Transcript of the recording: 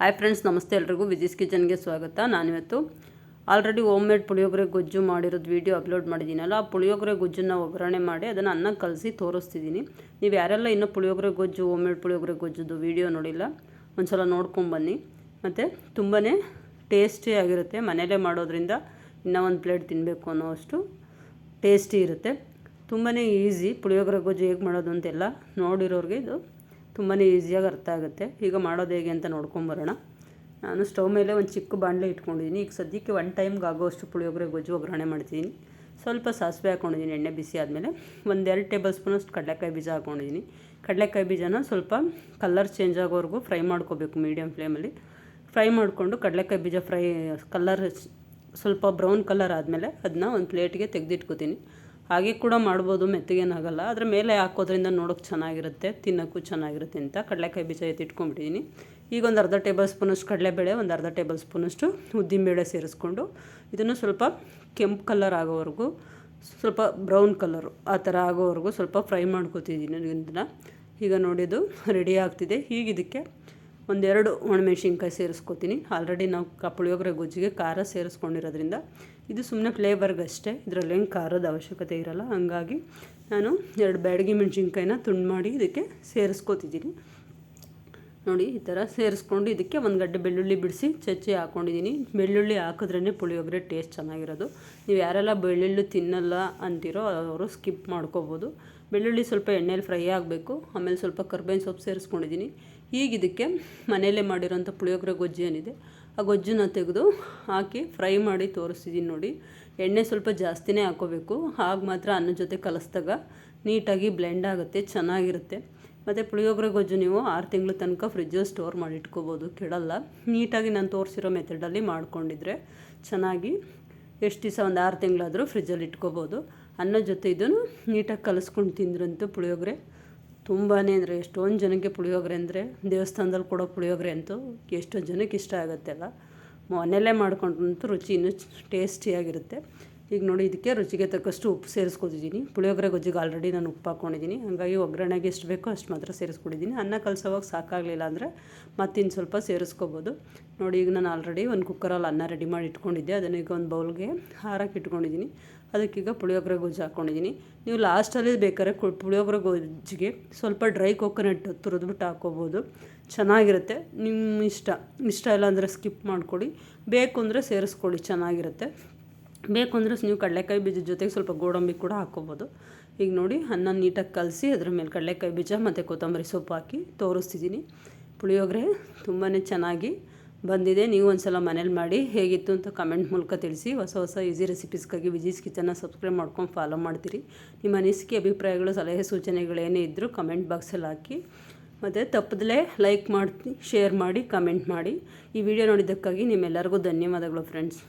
Hi friends ನಮಸ್ತೆ ಎಲ್ರಿಗೂ. ವಿಜಿಸ್ ಕಿಚನ್ಗೆ ಸ್ವಾಗತ. ನಾನಿವತ್ತು ಆಲ್ರೆಡಿ ಹೋಮ್ ಮೇಡ್ ಪುಳಿಯೋಗರೆ ಗೊಜ್ಜು ಮಾಡಿರೋದು ವೀಡಿಯೋ ಅಪ್ಲೋಡ್ ಮಾಡಿದ್ದೀನಲ್ಲ, ಆ ಪುಳಿಯೋಗರೆ ಗೊಜ್ಜನ್ನು ಒಗ್ಗರಣೆ ಮಾಡಿ ಅದನ್ನು ಅನ್ನ ಕಲಸಿ ತೋರಿಸ್ತಿದ್ದೀನಿ. ನೀವು ಯಾರೆಲ್ಲ ಇನ್ನೂ ಪುಳಿಯೋಗರೆ ಗೊಜ್ಜು ಹೋಮ್ ಮೇಡ್ ಪುಳಿಯೋಗರೆ ಗೊಜ್ಜುದು ವೀಡಿಯೋ ನೋಡಿಲ್ಲ ಒಂದು ಸಲ ನೋಡ್ಕೊಂಬನ್ನಿ ಮತ್ತು ತುಂಬಾ ಟೇಸ್ಟಿಯಾಗಿರುತ್ತೆ ಮನೆಯಲ್ಲೇ ಮಾಡೋದ್ರಿಂದ ಇನ್ನೂ ಒಂದು ಪ್ಲೇಟ್ ತಿನ್ನಬೇಕು ಅನ್ನೋ ಅಷ್ಟು ಟೇಸ್ಟಿ ಇರುತ್ತೆ. ತುಂಬಾ ಈಸಿ ಪುಳಿಯೋಗರೆ ಗೊಜ್ಜು ಹೇಗೆ ಮಾಡೋದು ಅಂತೆಲ್ಲ ನೋಡಿರೋರಿಗೆ ಇದು ತುಂಬಾ ಈಸಿಯಾಗಿ ಅರ್ಥ ಆಗುತ್ತೆ. ಈಗ ಮಾಡೋದು ಹೇಗೆ ಅಂತ ನೋಡ್ಕೊಂಬರೋಣ ನಾನು ಸ್ಟವ್ ಮೇಲೆ ಒಂದು ಚಿಕ್ಕ ಬಾಣಲೆ ಇಟ್ಕೊಂಡಿದ್ದೀನಿ ಈಗ ಸದ್ಯಕ್ಕೆ ಒನ್ ಟೈಮ್ಗೆ ಆಗೋಷ್ಟು ಪುಳಿಯೋಗರೆ ಗೊಜ್ಜು ಒಗ್ಗರಣೆ ಮಾಡ್ತಿದ್ದೀನಿ ಸ್ವಲ್ಪ ಸಾಸಿವೆ ಹಾಕ್ಕೊಂಡಿದ್ದೀನಿ ಎಣ್ಣೆ ಬಿಸಿ ಆದಮೇಲೆ. ಒಂದೆರಡು ಟೇಬಲ್ ಸ್ಪೂನಷ್ಟು ಕಡಲೆಕಾಯಿ ಬೀಜ ಹಾಕ್ಕೊಂಡಿದ್ದೀನಿ ಕಡಲೆಕಾಯಿ ಬೀಜನ ಸ್ವಲ್ಪ ಕಲರ್ ಚೇಂಜ್ ಆಗೋವರೆಗೂ ಫ್ರೈ ಮಾಡ್ಕೋಬೇಕು ಮೀಡಿಯಮ್ ಫ್ಲೇಮಲ್ಲಿ ಫ್ರೈ ಮಾಡಿಕೊಂಡು ಕಡಲೆಕಾಯಿ ಬೀಜ ಫ್ರೈ ಕಲರ್ ಸ್ವಲ್ಪ ಬ್ರೌನ್ ಕಲರ್ ಆದಮೇಲೆ ಅದನ್ನ ಒಂದು ಪ್ಲೇಟ್ಗೆ ತೆಗೆದಿಟ್ಕೋತೀನಿ. ಹಾಗೆ ಕೂಡ ಮಾಡ್ಬೋದು ಮೆತ್ತಗೇನಾಗಲ್ಲ ಅದ್ರ ಮೇಲೆ ಹಾಕೋದ್ರಿಂದ ನೋಡೋಕೆ ಚೆನ್ನಾಗಿರುತ್ತೆ, ತಿನ್ನೋಕ್ಕೂ ಚೆನ್ನಾಗಿರುತ್ತೆ ಅಂತ ಕಡಲೆಕಾಯಿ ಬೀಜ ಎತ್ತಿಟ್ಕೊಂಡ್ಬಿಟ್ಟಿದ್ದೀನಿ ಈಗ ಒಂದು ಅರ್ಧ ಟೇಬಲ್ ಸ್ಪೂನಷ್ಟು ಕಡಲೆಬೇಳೆ, ಒಂದು ಅರ್ಧ ಟೇಬಲ್ ಸ್ಪೂನಷ್ಟು ಉದ್ದಿನಬೇಳೆ ಸೇರಿಸ್ಕೊಂಡು ಇದನ್ನು ಸ್ವಲ್ಪ ಕೆಂಪು ಕಲರ್ ಆಗೋವರೆಗೂ, ಸ್ವಲ್ಪ ಬ್ರೌನ್ ಕಲರು ಆ ಥರ ಆಗೋವರೆಗೂ ಸ್ವಲ್ಪ ಫ್ರೈ ಮಾಡ್ಕೋತಿದ್ದೀನಿ ಇದನ್ನು. ಈಗ ನೋಡಿದ್ದು ರೆಡಿ ಆಗ್ತಿದೆ. ಈಗ ಇದಕ್ಕೆ ಒಂದೆರಡು ಒಣಮೆಣ್ಸಿನ್ಕಾಯಿ ಸೇರಿಸ್ಕೊತೀನಿ. ಆಲ್ರೆಡಿ ನಾವು ಪುಳಿಯೋಗರೆ ಗೊಜ್ಜಿಗೆ ಖಾರ ಸೇರಿಸ್ಕೊಂಡಿರೋದ್ರಿಂದ ಇದು ಸುಮ್ಮನೆ ಫ್ಲೇವರ್ಗೆ ಅಷ್ಟೇ, ಇದರಲ್ಲಿ ಹೆಂಗೆ ಖಾರದ ಅವಶ್ಯಕತೆ ಇರೋಲ್ಲ. ಹಂಗಾಗಿ ನಾನು ಎರಡು ಬ್ಯಾಡಗಿ ಮೆಣಸಿನ್ಕಾಯಿನ ತುಂಡು ಮಾಡಿ ಇದಕ್ಕೆ ಸೇರಿಸ್ಕೊತಿದ್ದೀನಿ. ನೋಡಿ, ಈ ಥರ ಸೇರಿಸ್ಕೊಂಡು ಇದಕ್ಕೆ ಒಂದು ಗಡ್ಡೆ ಬೆಳ್ಳುಳ್ಳಿ ಬಿಡಿಸಿ ಚಚ್ಚಿ ಹಾಕ್ಕೊಂಡಿದ್ದೀನಿ ಬೆಳ್ಳುಳ್ಳಿ ಹಾಕಿದ್ರೇ ಪುಳಿಯೋಗರೆ ಟೇಸ್ಟ್ ಚೆನ್ನಾಗಿರೋದು. ನೀವು ಯಾರೆಲ್ಲ ಬೆಳ್ಳುಳ್ಳಿ ತಿನ್ನಲ್ಲ ಅಂತೀರೋ, ಅವರು ಸ್ಕಿಪ್ ಮಾಡ್ಕೋಬೋದು. ಬೆಳ್ಳುಳ್ಳಿ ಸ್ವಲ್ಪ ಎಣ್ಣೆಲಿ ಫ್ರೈ ಆಗಬೇಕು. ಆಮೇಲೆ ಸ್ವಲ್ಪ ಕರ್ಬೇವಿನ ಸೊಪ್ಪು ಸೇರಿಸ್ಕೊಂಡಿದ್ದೀನಿ. ಈಗ ಇದಕ್ಕೆ ಮನೆಯಲ್ಲೇ ಮಾಡಿರೋಂಥ ಪುಳಿಯೋಗರೆ ಗೊಜ್ಜು ಏನಿದೆ, ಆ ಗೊಜ್ಜನ್ನ ತೆಗೆದು ಹಾಕಿ ಫ್ರೈ ಮಾಡಿ ತೋರಿಸ್ತಿದ್ದೀನಿ ನೋಡಿ. ಎಣ್ಣೆ ಸ್ವಲ್ಪ ಜಾಸ್ತಿನೇ ಹಾಕೋಬೇಕು. ಆಗ ಮಾತ್ರ ಅನ್ನ ಜೊತೆ ಕಲಿಸ್ದಾಗ ನೀಟಾಗಿ ಬ್ಲೆಂಡ್ ಆಗುತ್ತೆ, ಚೆನ್ನಾಗಿರುತ್ತೆ. ಮತ್ತು ಪುಳಿಯೋಗರೆ ಗೊಜ್ಜು ನೀವು ಆರು ತಿಂಗಳ ತನಕ ಫ್ರಿಜ್ಜಲ್ಲಿ ಸ್ಟೋರ್ ಮಾಡಿ ಇಟ್ಕೋಬೋದು, ಕೆಡಲ್ಲ. ನೀಟಾಗಿ ನಾನು ತೋರಿಸಿರೋ ಮೆಥಡಲ್ಲಿ ಮಾಡಿಕೊಂಡಿದ್ರೆ ಚೆನ್ನಾಗಿ ಎಷ್ಟು ದಿವಸ, ಒಂದು ಆರು ತಿಂಗಳಾದರೂ ಫ್ರಿಜ್ಜಲ್ಲಿ ಇಟ್ಕೋಬೋದು. ಅನ್ನ ಜೊತೆ ಇದನ್ನು ನೀಟಾಗಿ ಕಲಿಸ್ಕೊಂಡು ತಿಂದ್ರಂತೂ ಪುಳಿಯೋಗರೆ. ತುಂಬಾ ಅಂದರೆ ಎಷ್ಟೊಂದು ಜನಕ್ಕೆ ಪುಳಿಯೋಗರೆ ಅಂದರೆ, ದೇವಸ್ಥಾನದಲ್ಲಿ ಕೊಡೋ ಪುಳಿಯೋಗರೆ ಅಂತೂ ಎಷ್ಟೋ ಜನಕ್ಕೆ ಇಷ್ಟ ಆಗುತ್ತೆ ಅಲ್ಲ. ಮನೆಯಲ್ಲೇ ಮಾಡ್ಕೊಂಡ್ರಂತೂ ರುಚಿ ಇನ್ನೂ ಟೇಸ್ಟಿಯಾಗಿರುತ್ತೆ ಈಗ ನೋಡಿ, ಇದಕ್ಕೆ ರುಚಿಗೆ ತಕ್ಕಷ್ಟು ಉಪ್ಪು ಸೇರಿಸ್ಕೊತಿದ್ದೀನಿ. ಪುಳಿಯೋಗರೆ ಗೊಜ್ಜಿಗೆ ಆಲ್ರೆಡಿ ನಾನು ಉಪ್ಪು ಹಾಕ್ಕೊಂಡಿದ್ದೀನಿ ಹಾಗಾಗಿ ಒಗ್ಗರಣೆಗೆ ಎಷ್ಟು ಬೇಕೋ ಅಷ್ಟು ಮಾತ್ರ ಸೇರಿಸ್ಕೊಂಡಿದ್ದೀನಿ. ಅನ್ನ ಕಲಸೋವಾಗ ಸಾಕಾಗಲಿಲ್ಲ ಅಂದರೆ ಮತ್ತಿನ್ನು ಸ್ವಲ್ಪ ಸೇರಿಸ್ಕೋಬೋದು. ನೋಡಿ, ಈಗ ನಾನು ಆಲ್ರೆಡಿ ಒಂದು ಕುಕ್ಕರಲ್ಲಿ ಅನ್ನ ರೆಡಿ ಮಾಡಿ ಇಟ್ಕೊಂಡಿದ್ದೆ. ಅದನ್ನು ಈಗ ಒಂದು ಬೌಲ್ಗೆ ಹಾರಕ್ಕೆ ಇಟ್ಕೊಂಡಿದ್ದೀನಿ. ಅದಕ್ಕೀಗ ಪುಳಿಯೋಗರೆ ಗೊಜ್ಜು ಹಾಕ್ಕೊಂಡಿದ್ದೀನಿ ನೀವು ಲಾಸ್ಟಲ್ಲಿ ಬೇಕಾದ್ರೆ ಪುಳಿಯೋಗರೆ ಗೊಜ್ಜಿಗೆ ಸ್ವಲ್ಪ ಡ್ರೈ ಕೊಕೊನಟ್ ತುರಿದ್ಬಿಟ್ಟು ಹಾಕ್ಕೋಬೋದು ಚೆನ್ನಾಗಿರುತ್ತೆ. ನಿಮ್ಮ ಇಷ್ಟ. ಇಷ್ಟ ಇಲ್ಲ ಅಂದರೆ ಸ್ಕಿಪ್ ಮಾಡ್ಕೊಳ್ಳಿ ಬೇಕು ಅಂದರೆ ಸೇರಿಸ್ಕೊಳ್ಳಿ ಚೆನ್ನಾಗಿರುತ್ತೆ. ಬೇಕು ಅಂದರೆ ನೀವು ಕಡಲೆಕಾಯಿ ಬೀಜದ ಜೊತೆಗೆ ಸ್ವಲ್ಪ ಗೋಡಂಬಿ ಕೂಡ ಹಾಕ್ಕೋಬೋದು. ಈಗ ನೋಡಿ, ಅನ್ನ ನೀಟಾಗಿ ಕಲಸಿ ಅದ್ರ ಮೇಲೆ ಕಡಲೆಕಾಯಿ ಬೀಜ ಮತ್ತು ಕೊತ್ತಂಬರಿ ಸೊಪ್ಪು ಹಾಕಿ ತೋರಿಸ್ತಿದ್ದೀನಿ. ಪುಳಿಯೋಗರೆ ತುಂಬಾ ಚೆನ್ನಾಗಿ ಬಂದಿದೆ. ನೀವು ಒಂದು ಸಲ ಮನೇಲಿ ಮಾಡಿ ಹೇಗಿತ್ತು ಅಂತ ಕಮೆಂಟ್ ಮೂಲಕ ತಿಳಿಸಿ. ಹೊಸ ಹೊಸ ಈಸಿ ರೆಸಿಪೀಸ್ಗಾಗಿ ವಿಜಿಸ್ ಕಿಚನ್ನ ಸಬ್ಸ್ಕ್ರೈಬ್ ಮಾಡ್ಕೊಂಡು ಫಾಲೋ ಮಾಡ್ತೀರಿ. ನಿಮ್ಮ ಅನಿಸಿಕೆ, ಅಭಿಪ್ರಾಯಗಳು, ಸಲಹೆ ಸೂಚನೆಗಳೇನೇ ಇದ್ದರೂ ಕಮೆಂಟ್ ಬಾಕ್ಸಲ್ಲಿ ಹಾಕಿ. ಮತ್ತು ತಪ್ಪದಲ್ಲೇ ಲೈಕ್ ಮಾಡಿ ಶೇರ್ ಮಾಡಿ ಕಮೆಂಟ್ ಮಾಡಿ. ಈ ವಿಡಿಯೋ ನೋಡಿದ್ದಕ್ಕಾಗಿ ನಿಮ್ಮೆಲ್ಲರಿಗೂ ಧನ್ಯವಾದಗಳು ಫ್ರೆಂಡ್ಸ್